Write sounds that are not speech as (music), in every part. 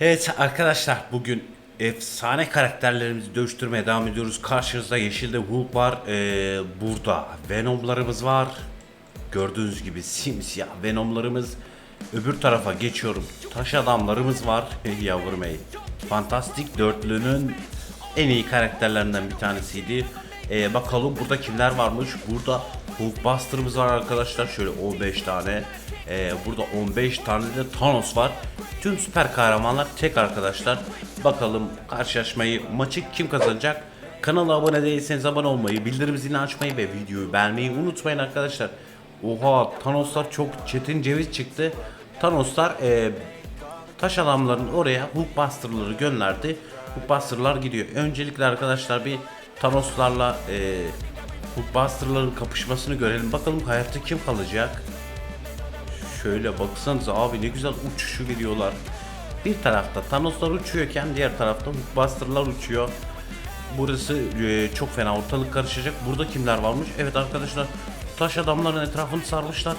Evet arkadaşlar bugün efsane karakterlerimizi dövüştürmeye devam ediyoruz. Karşınızda yeşilde Hulk var. Ee, burada Venom'larımız var. Gördüğünüz gibi simsiyah Venom'larımız. Öbür tarafa geçiyorum. Taş adamlarımız var. Yavrum ey. Fantastik dörtlünün en iyi karakterlerinden bir tanesiydi. Ee, bakalım burada kimler varmış. Burada Hulkbuster'ımız var arkadaşlar. Şöyle 15 tane. Ee, burada 15 tane de Thanos var. Tüm süper kahramanlar tek arkadaşlar. Bakalım karşılaşmayı, maçı kim kazanacak? Kanala abone değilseniz abone olmayı, bildirim zilini açmayı ve videoyu beğenmeyi unutmayın arkadaşlar. Oha Thanoslar çok çetin ceviz çıktı. Thanoslar e, taş adamların oraya Hulkbuster'ları gönderdi. Hulkbuster'lar gidiyor. Öncelikle arkadaşlar bir Thanoslarla e, Hulkbuster'ların kapışmasını görelim. Bakalım hayatta kim kalacak? Şöyle baksanıza abi ne güzel uçuşu veriyorlar. Bir tarafta Thanoslar uçuyorken diğer tarafta Hulkbuster'lar uçuyor. Burası e, çok fena ortalık karışacak. Burada kimler varmış? Evet arkadaşlar taş adamların etrafını sarmışlar.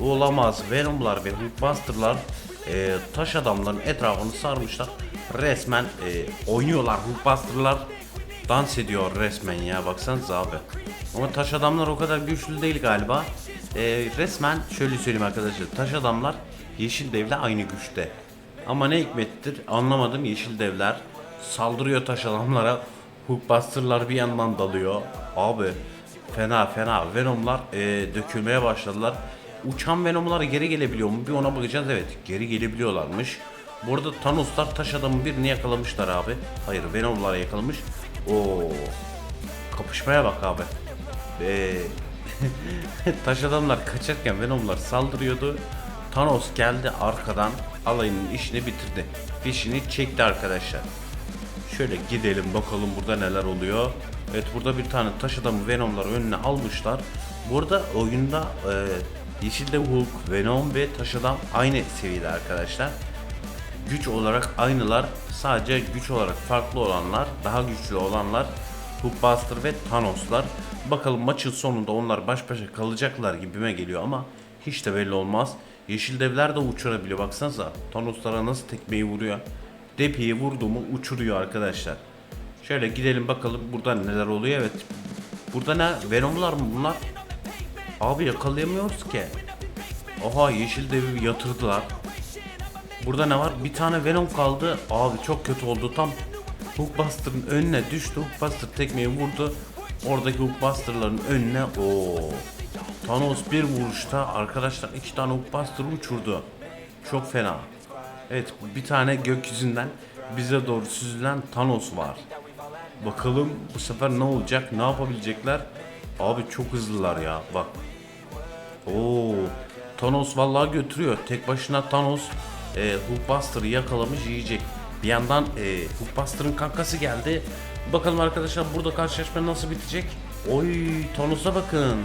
Olamaz. Venom'lar ve Hulkbuster'lar e, taş adamların etrafını sarmışlar. Resmen e, oynuyorlar Hulkbuster'lar. Dans ediyor resmen ya baksanıza abi. Ama taş adamlar o kadar güçlü değil galiba. E, resmen şöyle söyleyeyim arkadaşlar. Taş adamlar yeşil devle aynı güçte. Ama ne hikmettir anlamadım yeşil devler saldırıyor taş adamlara. Hulkbuster'lar bir yandan dalıyor. Abi fena fena Venom'lar e, dökülmeye başladılar. Uçan Venom'lar geri gelebiliyor mu? Bir ona bakacağız. Evet geri gelebiliyorlarmış. Burada Thanos'lar taş adamın birini yakalamışlar abi. Hayır Venom'lar yakalamış. Oo. Kapışmaya bak abi. Ee, (laughs) taş adamlar kaçarken Venom'lar saldırıyordu. Thanos geldi arkadan alayının işini bitirdi. Fişini çekti arkadaşlar. Şöyle gidelim bakalım burada neler oluyor. Evet burada bir tane taş adamı Venom'lar önüne almışlar. Burada oyunda e, Yeşilde Hulk, Venom ve taş adam aynı seviyede arkadaşlar. Güç olarak aynılar. Sadece güç olarak farklı olanlar, daha güçlü olanlar Hulkbuster ve Thanos'lar. Bakalım maçın sonunda onlar baş başa kalacaklar gibime geliyor ama hiç de belli olmaz. Yeşil devler de uçurabiliyor baksanıza. Thanos'lara nasıl tekmeyi vuruyor. Depi'yi vurdu mu uçuruyor arkadaşlar. Şöyle gidelim bakalım burada neler oluyor. Evet. Burada ne? Venom'lar mı bunlar? Abi yakalayamıyoruz ki. Oha yeşil devi yatırdılar. Burada ne var? Bir tane Venom kaldı. Abi çok kötü oldu. Tam Hulkbuster'ın önüne düştü. Hulkbuster tekmeyi vurdu. Oradaki Hulkbuster'ların önüne o Thanos bir vuruşta arkadaşlar iki tane Hulkbuster uçurdu. Çok fena. Evet bir tane gökyüzünden bize doğru süzülen Thanos var. Bakalım bu sefer ne olacak? Ne yapabilecekler? Abi çok hızlılar ya. Bak. Oo. Thanos vallahi götürüyor. Tek başına Thanos e, Hulkbuster'ı yakalamış yiyecek. Bir yandan e, Hulkbuster'ın kankası geldi. Bakalım arkadaşlar burada karşılaşma nasıl bitecek? Oy Thanos'a bakın.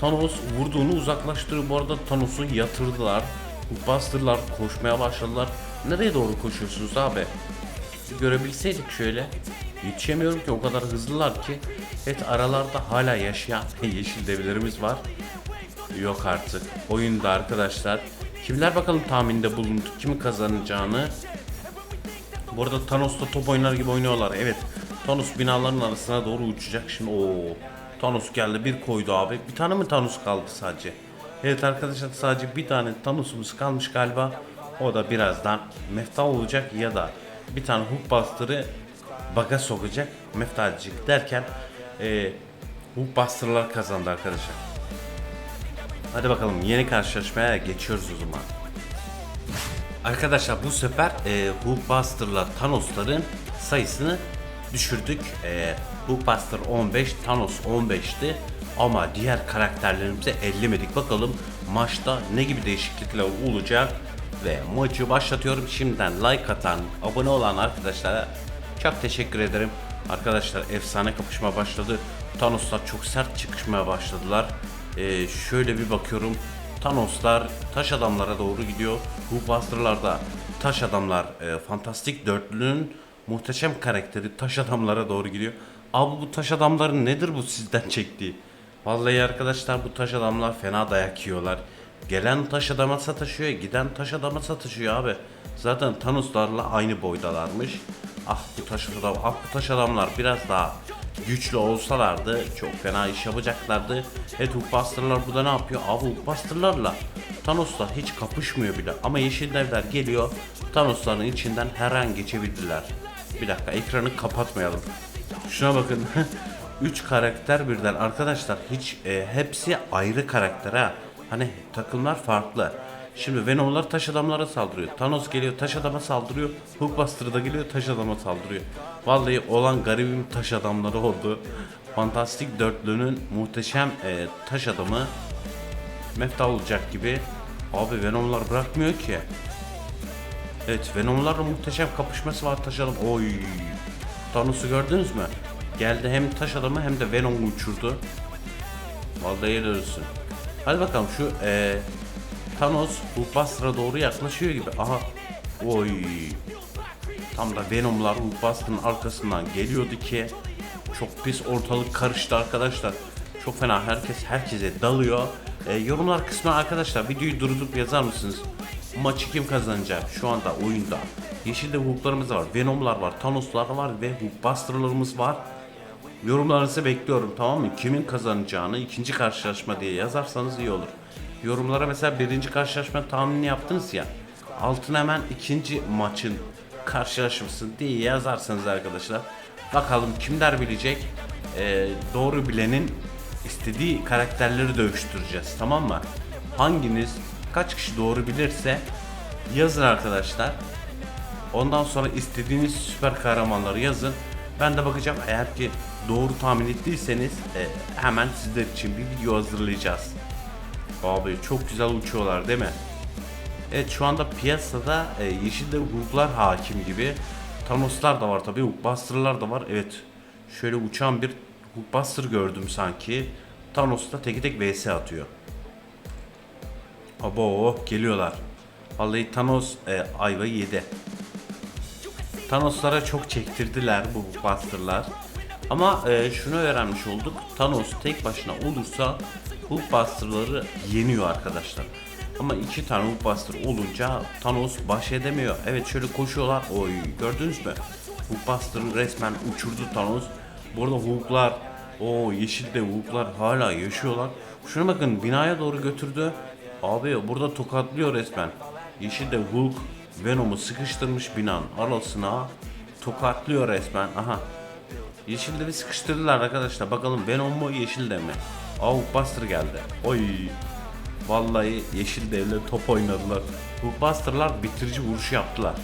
Thanos vurduğunu uzaklaştırıyor. Bu arada Thanos'u yatırdılar. Hulkbuster'lar koşmaya başladılar. Nereye doğru koşuyorsunuz abi? Görebilseydik şöyle. Yetişemiyorum ki o kadar hızlılar ki. Evet aralarda hala yaşayan (laughs) yeşil devlerimiz var. Yok artık. Oyunda arkadaşlar. Kimler bakalım tahminde bulundu. Kimin kazanacağını. Bu arada Thanos'ta top oynar gibi oynuyorlar. Evet. Thanos binaların arasına doğru uçacak. Şimdi o Thanos geldi bir koydu abi. Bir tane mi Thanos kaldı sadece? Evet arkadaşlar sadece bir tane Thanos'umuz kalmış galiba. O da birazdan mefta olacak ya da bir tane Hulkbuster'ı baga sokacak. Meftacık derken e, Hulkbuster'lar kazandı arkadaşlar. Hadi bakalım yeni karşılaşmaya geçiyoruz o zaman. Arkadaşlar bu sefer e, Hulkbuster'la Thanos'ların sayısını düşürdük. E, Hulkbuster 15, Thanos 15'ti. Ama diğer karakterlerimize ellemedik. Bakalım maçta ne gibi değişiklikler olacak. Ve maçı başlatıyorum. Şimdiden like atan, abone olan arkadaşlara çok teşekkür ederim. Arkadaşlar efsane kapışma başladı. Thanos'lar çok sert çıkışmaya başladılar. E, şöyle bir bakıyorum. Thanos'lar taş adamlara doğru gidiyor. Hulkbuster'lar da taş adamlar e, fantastik dörtlünün muhteşem karakteri taş adamlara doğru gidiyor. Abi bu taş adamların nedir bu sizden çektiği? Vallahi arkadaşlar bu taş adamlar fena dayak yiyorlar. Gelen taş adama sataşıyor, giden taş adama sataşıyor abi. Zaten Thanos'larla aynı boydalarmış. Ah bu taş adam, ah bu taş adamlar biraz daha güçlü olsalardı çok fena iş yapacaklardı. Evet Hulkbuster'lar burada ne yapıyor? Abi Hulkbuster'larla Thanos'la hiç kapışmıyor bile. Ama Yeşil Devler geliyor. Thanos'ların içinden her an geçebildiler. Bir dakika ekranı kapatmayalım. Şuna bakın. (laughs) 3 karakter birden arkadaşlar hiç e, hepsi ayrı karakter ha. Hani takımlar farklı. Şimdi Venom'lar taş adamlara saldırıyor. Thanos geliyor taş adama saldırıyor. Hulkbuster da geliyor taş adama saldırıyor. Vallahi olan garibim taş adamları oldu. Fantastik dörtlünün muhteşem e, taş adamı mefta olacak gibi. Abi Venom'lar bırakmıyor ki. Evet Venom'larla muhteşem kapışması var taş adam. Oy. Thanos'u gördünüz mü? Geldi hem taş adamı hem de Venom'u uçurdu. Vallahi helal olsun. Hadi bakalım şu eee Thanos Hulkbuster'a doğru yaklaşıyor gibi. Aha. Oy. Tam da Venom'lar Hulkbuster'ın arkasından geliyordu ki çok pis ortalık karıştı arkadaşlar. Çok fena herkes herkese dalıyor. Ee, yorumlar kısmına arkadaşlar videoyu durdurup yazar mısınız? Maçı kim kazanacak şu anda oyunda? Yeşilde Hulk'larımız var, Venom'lar var, Thanos'lar var ve Hulkbuster'larımız var. Yorumlarınızı bekliyorum tamam mı? Kimin kazanacağını ikinci karşılaşma diye yazarsanız iyi olur. Yorumlara mesela birinci karşılaşma tahminini yaptınız ya. Altına hemen ikinci maçın karşılaşması diye yazarsanız arkadaşlar. Bakalım kimler bilecek. Ee, doğru bilenin istediği karakterleri dövüştüreceğiz tamam mı? Hanginiz kaç kişi doğru bilirse yazın arkadaşlar. Ondan sonra istediğiniz süper kahramanları yazın. Ben de bakacağım eğer ki doğru tahmin ettiyseniz e, hemen sizler için bir video hazırlayacağız. Abi çok güzel uçuyorlar değil mi? Evet şu anda piyasada e, yeşilde Hulk'lar hakim gibi. Thanos'lar da var tabi, Hulkbuster'lar da var. Evet şöyle uçan bir Hulkbuster gördüm sanki. Thanos da teki tek vs atıyor. Abo geliyorlar. Vallahi Thanos e, ayvayı yedi. Thanos'lara çok çektirdiler bu Hulkbuster'lar. Ama e, şunu öğrenmiş olduk. Thanos tek başına olursa Hulkbuster'ları yeniyor arkadaşlar. Ama iki tane Hulkbuster olunca Thanos baş edemiyor. Evet şöyle koşuyorlar. Oy gördünüz mü? Hulkbuster'ın resmen uçurdu Thanos. Bu arada Hulk'lar o yeşilde Hulk'lar hala yaşıyorlar. Şuna bakın binaya doğru götürdü. Abi burada tokatlıyor resmen. Yeşilde Hulk Venom'u sıkıştırmış binanın arasına tokatlıyor resmen. Aha. Yeşilde bir sıkıştırdılar arkadaşlar. Bakalım Venom mu Yeşilde mi? Aa Hulkbuster geldi. Oy. Vallahi Yeşil Dev'le top oynadılar. Hulkbuster'lar bitirici vuruşu yaptılar.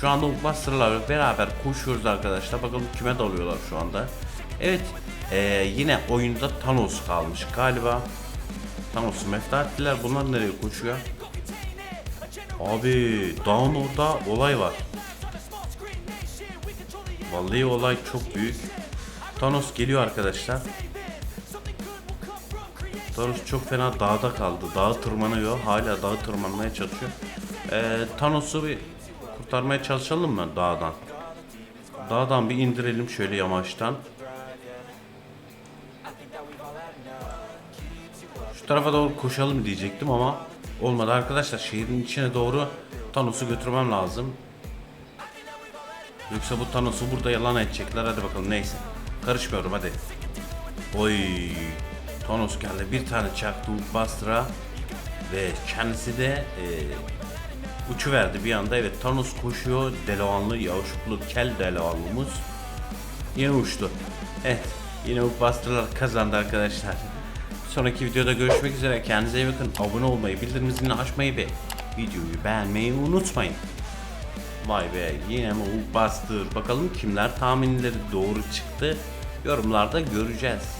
Şu anda Hulkbuster'larla beraber koşuyoruz arkadaşlar. Bakalım kime dalıyorlar şu anda. Evet. eee, yine oyunda Thanos kalmış galiba. Thanos'u mefta ettiler. Bunlar nereye koşuyor? Abi orada olay var. Vallahi olay çok büyük. Thanos geliyor arkadaşlar. Thanos çok fena dağda kaldı. Dağı tırmanıyor. Hala dağı tırmanmaya çalışıyor. Ee, Thanos'u bir kurtarmaya çalışalım mı dağdan? Dağdan bir indirelim şöyle yamaçtan. Şu tarafa doğru koşalım diyecektim ama olmadı arkadaşlar. Şehrin içine doğru Thanos'u götürmem lazım. Yoksa bu Thanos'u burada yalan edecekler. Hadi bakalım neyse. Karışmıyorum hadi. Oy. Thanos geldi. Bir tane çaktı Hulkbuster'a. Ve kendisi de e, uçu verdi bir anda. Evet Thanos koşuyor. Delavanlı, yavuşuklu kel delavanlımız. Yine uçtu. Evet. Yine Hulkbuster'lar kazandı arkadaşlar. Sonraki videoda görüşmek üzere. Kendinize iyi bakın. Abone olmayı, bildirim zilini açmayı ve videoyu beğenmeyi unutmayın. Vay be yine mi Hulkbuster? Bakalım kimler tahminleri doğru çıktı. Yorumlarda göreceğiz.